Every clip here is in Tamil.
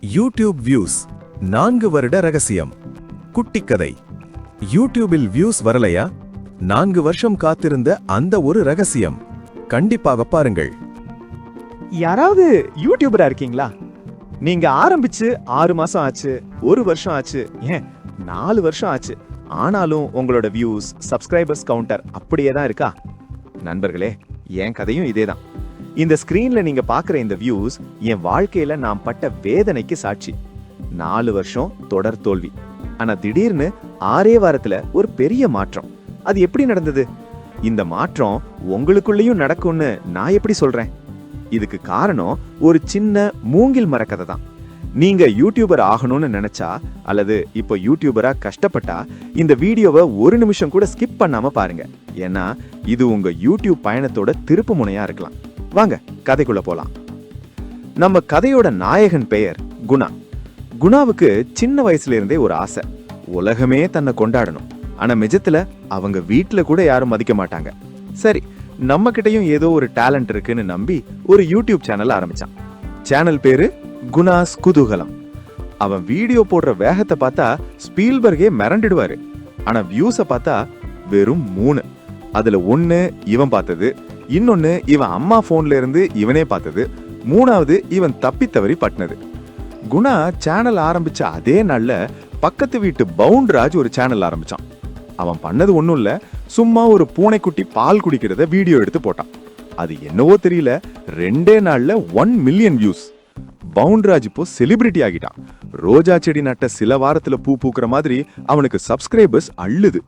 யூடியூப் வியூஸ் நான்கு வருட ரகசியம். குட்டிக்கதை. யூடியூபில் வியூஸ் வரலையா? நான்கு வருஷம் காத்திருந்த அந்த ஒரு ரகசியம். கண்டிப்பாக பாருங்கள். யாராவது யூடியூபரா இருக்கீங்களா? நீங்க ஆரம்பிச்சு ஆறு மாசம் ஆச்சு ஒரு வருஷம் ஆச்சு ஏன் நாலு வருஷம் ஆச்சு. ஆனாலும் உங்களோட வியூஸ் சப்ஸ்கிரைபர்ஸ் கவுண்டர் அப்படியே தான் இருக்கா? நண்பர்களே என் கதையும் இதேதான். இந்த ஸ்கிரீன்ல நீங்க பார்க்குற இந்த வியூஸ் என் வாழ்க்கையில நான் பட்ட வேதனைக்கு சாட்சி. நாலு வருஷம் தொடர் தோல்வி. ஆனா திடீர்னு ஆறே வாரத்துல ஒரு பெரிய மாற்றம். அது எப்படி நடந்தது? இந்த மாற்றம் உங்களுக்குள்ளேயும் நடக்கும்னு நான் எப்படி சொல்றேன்? இதுக்கு காரணம் ஒரு சின்ன மூங்கில் மரக்கதை தான். நீங்க யூடியூபர் ஆகணும்னு நினைச்சா அல்லது இப்போ யூடியூபரா கஷ்டப்பட்டா இந்த வீடியோவை ஒரு நிமிஷம் கூட ஸ்கிப் பண்ணாம பாருங்க. ஏன்னா இது உங்க யூடியூப் பயணத்தோட திருப்பு முனையா இருக்கலாம். வாங்க கதைக்குள்ள போலாம். நம்ம கதையோட நாயகன் பெயர் குணா. குணாவுக்கு சின்ன வயசுல இருந்தே ஒரு ஆசை. உலகமே தன்னை கொண்டாடணும். ஆனா நிஜத்துல அவங்க வீட்டுல கூட யாரும் மதிக்க மாட்டாங்க. சரி நம்ம கிட்டயும் ஏதோ ஒரு டேலண்ட் இருக்குன்னு நம்பி ஒரு யூடியூப் சேனல் ஆரம்பிச்சான். சேனல் பேரு குணாஸ் குதூகலம். அவன் வீடியோ போடுற வேகத்தை பார்த்தா ஸ்பீல்பர்கே மிரண்டுடுவாரு. ஆனா வியூஸை பார்த்தா வெறும் மூணு. அதுல ஒன்னு இவன் பார்த்தது இன்னொன்னு இவன் அம்மா ஃபோன்ல இருந்து இவனே பார்த்தது. மூணாவது இவன் தப்பி தவறி பட்டினது. குணா சேனல் ஆரம்பிச்ச அதே நாள்ல பக்கத்து வீட்டு பவுண்ட்ராஜ் ஒரு சேனல் ஆரம்பிச்சான். அவன் பண்ணது ஒன்றும் இல்லை சும்மா ஒரு பூனைக்குட்டி பால் குடிக்கிறத வீடியோ எடுத்து போட்டான். அது என்னவோ தெரியல ரெண்டே நாளில் ஒன் மில்லியன் வியூஸ் பவுண்ட்ராஜ் இப்போ செலிபிரிட்டி ஆகிட்டான். ரோஜா செடி நட்ட சில வாரத்தில் பூ பூக்கிற மாதிரி அவனுக்கு சப்ஸ்கிரைபர்ஸ் அள்ளுது.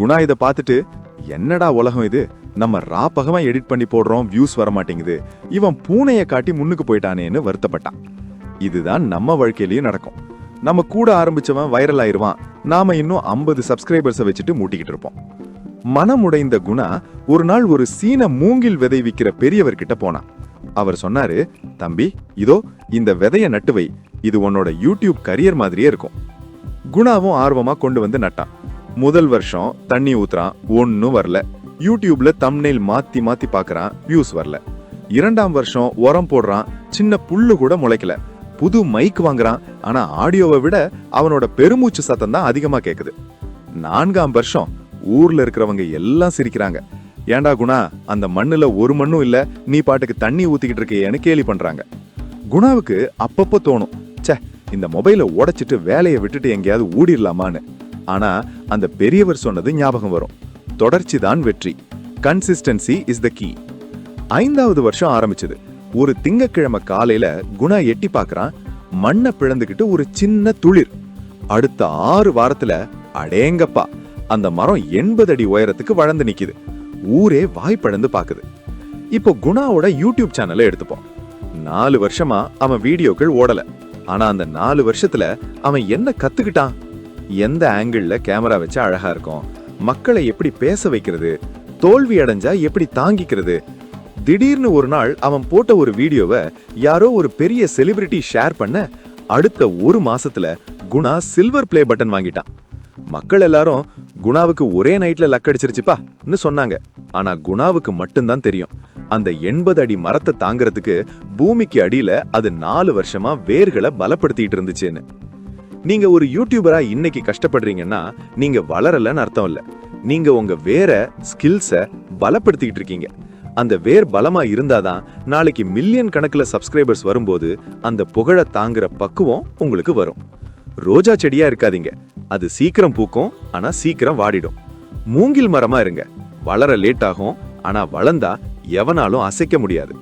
குணா இதை பார்த்துட்டு என்னடா உலகம் இது? நம்ம ராப்பகமா எடிட் பண்ணி போடுறோம் வியூஸ் வர மாட்டேங்குது இவன் பூனையை காட்டி முன்னுக்கு போயிட்டானேன்னு வருத்தப்பட்டான். இதுதான் நம்ம வாழ்க்கையிலயும் நடக்கும். நம்ம கூட ஆரம்பிச்சவன் வைரல் ஆயிடுவான் நாம இன்னும் ஐம்பது சப்ஸ்கிரைபர்ஸை வச்சுட்டு மூட்டிக்கிட்டு இருப்போம். மனமுடைந்த குணா ஒரு நாள் ஒரு சீன மூங்கில் விதை விக்கிற பெரியவர்கிட்ட போனான். அவர் சொன்னாரு தம்பி இதோ இந்த விதைய நட்டுவை இது உன்னோட யூடியூப் கரியர் மாதிரியே இருக்கும். குணாவும் ஆர்வமா கொண்டு வந்து நட்டான். முதல் வருஷம் தண்ணி ஊத்துறான் ஒன்னும் வரல. யூடியூப்ல தம்னெயில் மாத்தி மாத்தி பாக்குறான் வியூஸ் வரல. இரண்டாம் வருஷம் உரம் போடுறான் சின்ன புல்லு கூட முளைக்கல. புது மைக் வாங்குறான் ஆனா ஆடியோவை விட அவனோட பெருமூச்சு சத்தம் தான் அதிகமா கேக்குது. நான்காம் வருஷம் ஊர்ல இருக்கிறவங்க எல்லாம் சிரிக்கிறாங்க. ஏன்டா குணா அந்த மண்ணுல ஒரு மண்ணும் இல்ல நீ பாட்டுக்கு தண்ணி ஊத்திக்கிட்டு இருக்கியேன்னு கேலி பண்றாங்க. குணாவுக்கு அப்பப்போ தோணும் ச்சே இந்த மொபைலை உடைச்சிட்டு வேலையை விட்டுட்டு எங்கேயாவது ஊடிடலாமான்னு ஆனா அந்த பெரியவர் சொன்னது ஞாபகம் வரும். தொடர்ச்சி தான் வெற்றி. கன்சிஸ்டன்சி இஸ் த கீ ஐந்தாவது வருஷம் ஆரம்பிச்சது. ஒரு திங்கக்கிழமை காலையில குணா எட்டி பார்க்கறான். மண்ணை பிளந்துக்கிட்டு ஒரு சின்ன துளிர். அடுத்த ஆறு வாரத்துல அடேங்கப்பா அந்த மரம் எண்பது அடி உயரத்துக்கு வளர்ந்து நிக்குது. ஊரே வாய்ப்பழந்து பாக்குது இப்போ குணாவோட யூடியூப் சேனலை எடுத்துப்போம். நாலு வருஷமா அவன் வீடியோக்கள் ஓடல. ஆனா அந்த நாலு வருஷத்துல அவன் என்ன கத்துக்கிட்டான்? எந்த ஆங்கிளில் கேமரா வச்சா அழகா இருக்கும்? மக்களை எப்படி பேச வைக்கிறது? தோல்வி அடைஞ்சா எப்படி தாங்கிக்கிறது? திடீர்னு ஒரு நாள் அவன் போட்ட ஒரு வீடியோவை யாரோ ஒரு பெரிய செலிபிரிட்டி ஷேர் பண்ண அடுத்த ஒரு மாசத்துல குணா சில்வர் ப்ளே பட்டன் வாங்கிட்டான். மக்கள் எல்லாரும் குணாவுக்கு ஒரே நைட்ல லக் அடிச்சிருச்சுப்பான்னு சொன்னாங்க. ஆனா குணாவுக்கு மட்டும்தான் தெரியும். அந்த எண்பது அடி மரத்தை தாங்கிறதுக்கு பூமிக்கு அடியில அது நாலு வருஷமா வேர்களை பலப்படுத்திட்டு இருந்துச்சுன்னு. நீங்க ஒரு யூடியூபரா இன்னைக்கு கஷ்டப்படுறீங்கன்னா நீங்க வளரலன்னு அர்த்தம் இல்ல. நீங்க உங்க வேற ஸ்கில்ஸ பலப்படுத்திக்கிட்டு இருக்கீங்க. அந்த வேர் பலமா இருந்தாதான் நாளைக்கு மில்லியன் கணக்குல சப்ஸ்கிரைபர்ஸ் வரும்போது அந்த புகழை தாங்குற பக்குவம் உங்களுக்கு வரும். ரோஜா செடியா இருக்காதீங்க. அது சீக்கிரம் பூக்கும் ஆனா சீக்கிரம் வாடிடும். மூங்கில் மரமா இருங்க. வளர லேட் ஆகும் ஆனா வளர்ந்தா எவனாலும் அசைக்க முடியாது.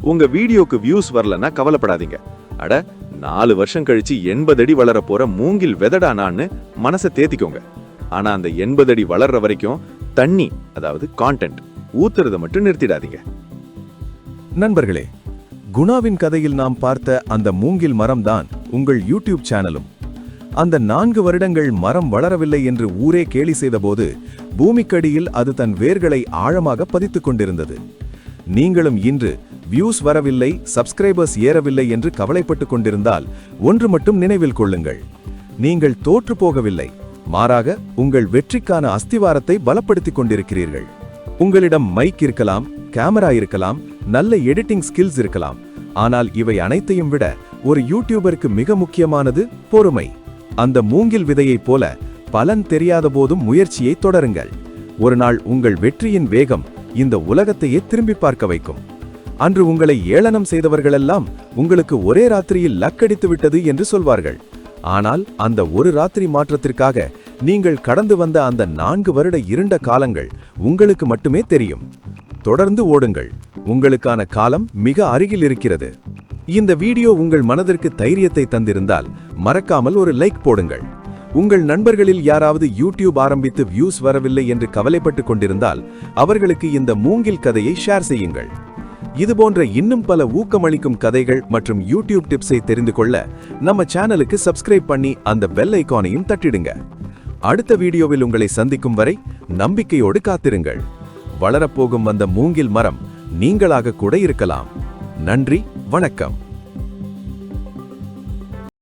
உங்க வீடியோக்கு வியூஸ் வரலன்னா கவலைப்படாதீங்க. அட நாலு வருஷம் கழிச்சு எண்பது அடி வளர போற மூங்கில் வெதடானான்னு மனசை தேத்திக்கோங்க. ஆனா அந்த எண்பது அடி வளர்ற வரைக்கும் தண்ணி அதாவது கான்டென்ட் ஊத்துறதை மட்டும் நிறுத்திடாதீங்க. நண்பர்களே குணாவின் கதையில் நாம் பார்த்த அந்த மூங்கில் மரம்தான் உங்கள் யூடியூப் சேனலும். அந்த நான்கு வருடங்கள் மரம் வளரவில்லை என்று ஊரே கேலி செய்தபோது பூமிக்கடியில் அது தன் வேர்களை ஆழமாக பதித்துக் கொண்டிருந்தது. நீங்களும் இன்று வியூஸ் வரவில்லை சப்ஸ்கிரைபர்ஸ் ஏறவில்லை என்று கவலைப்பட்டுக் கொண்டிருந்தால் ஒன்று மட்டும் நினைவில் கொள்ளுங்கள். நீங்கள் தோற்று போகவில்லை. மாறாக உங்கள் வெற்றிக்கான அஸ்திவாரத்தை பலப்படுத்திக் கொண்டிருக்கிறீர்கள். உங்களிடம் மைக் இருக்கலாம் கேமரா இருக்கலாம் நல்ல எடிட்டிங் ஸ்கில்ஸ் இருக்கலாம். ஆனால் இவை அனைத்தையும் விட ஒரு யூடியூபருக்கு மிக முக்கியமானது பொறுமை. அந்த மூங்கில் விதையைப் போல பலன் தெரியாத போதும் முயற்சியை தொடருங்கள். ஒரு நாள் உங்கள் வெற்றியின் வேகம் இந்த உலகத்தையே திரும்பி பார்க்க வைக்கும். அன்று உங்களை ஏளனம் செய்தவர்களெல்லாம் உங்களுக்கு ஒரே ராத்திரியில் லக்கடித்து விட்டது என்று சொல்வார்கள். ஆனால் அந்த ஒரு ராத்திரி மாற்றத்திற்காக நீங்கள் கடந்து வந்த அந்த நான்கு வருட இருண்ட காலங்கள் உங்களுக்கு மட்டுமே தெரியும். தொடர்ந்து ஓடுங்கள். உங்களுக்கான காலம் மிக அருகில் இருக்கிறது. இந்த வீடியோ உங்கள் மனதிற்கு தைரியத்தை தந்திருந்தால் மறக்காமல் ஒரு லைக் போடுங்கள். உங்கள் நண்பர்களில் யாராவது யூடியூப் ஆரம்பித்து வியூஸ் வரவில்லை என்று கவலைப்பட்டுக் கொண்டிருந்தால் அவர்களுக்கு இந்த மூங்கில் கதையை ஷேர் செய்யுங்கள். இதுபோன்ற இன்னும் பல ஊக்கமளிக்கும் கதைகள் மற்றும் யூடியூப் டிப்ஸை தெரிந்து கொள்ள நம்ம சேனலுக்கு சப்ஸ்கிரைப் பண்ணி அந்த பெல் ஐக்கானையும் தட்டிடுங்க. அடுத்த வீடியோவில் உங்களை சந்திக்கும் வரை நம்பிக்கையோடு காத்திருங்கள். வளரப்போகும் அந்த மூங்கில் மரம் நீங்களாக கூட இருக்கலாம். நன்றி வணக்கம்.